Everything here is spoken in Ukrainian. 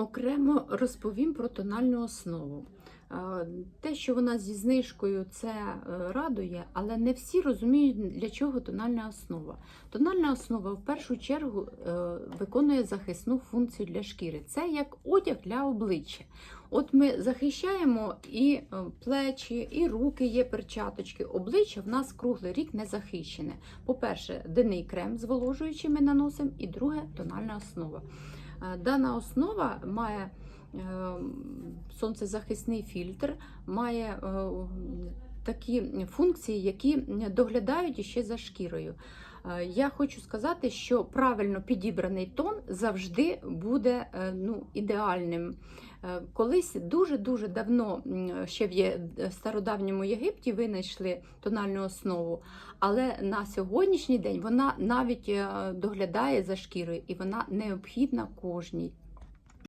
Окремо розповім про тональну основу. Е, Те, що вона зі знижкою, це е, радує, але не всі розуміють, для чого тональна основа. Тональна основа в першу чергу е, виконує захисну функцію для шкіри. Це як одяг для обличчя. От ми захищаємо і плечі, і руки є перчаточки. Обличчя в нас круглий рік не захищене. По-перше, денний крем зволожуючий ми наносимо, і друге тональна основа. Дана основа має сонцезахисний фільтр, має е, такі функції, які доглядають іще за шкірою. Е, Я хочу сказати, що правильно підібраний тон завжди буде е, ну, ідеальним. Е, Колись дуже-дуже давно, ще в стародавньому Єгипті, винайшли тональну основу, але на сьогоднішній день вона навіть е, доглядає за шкірою і вона необхідна кожній.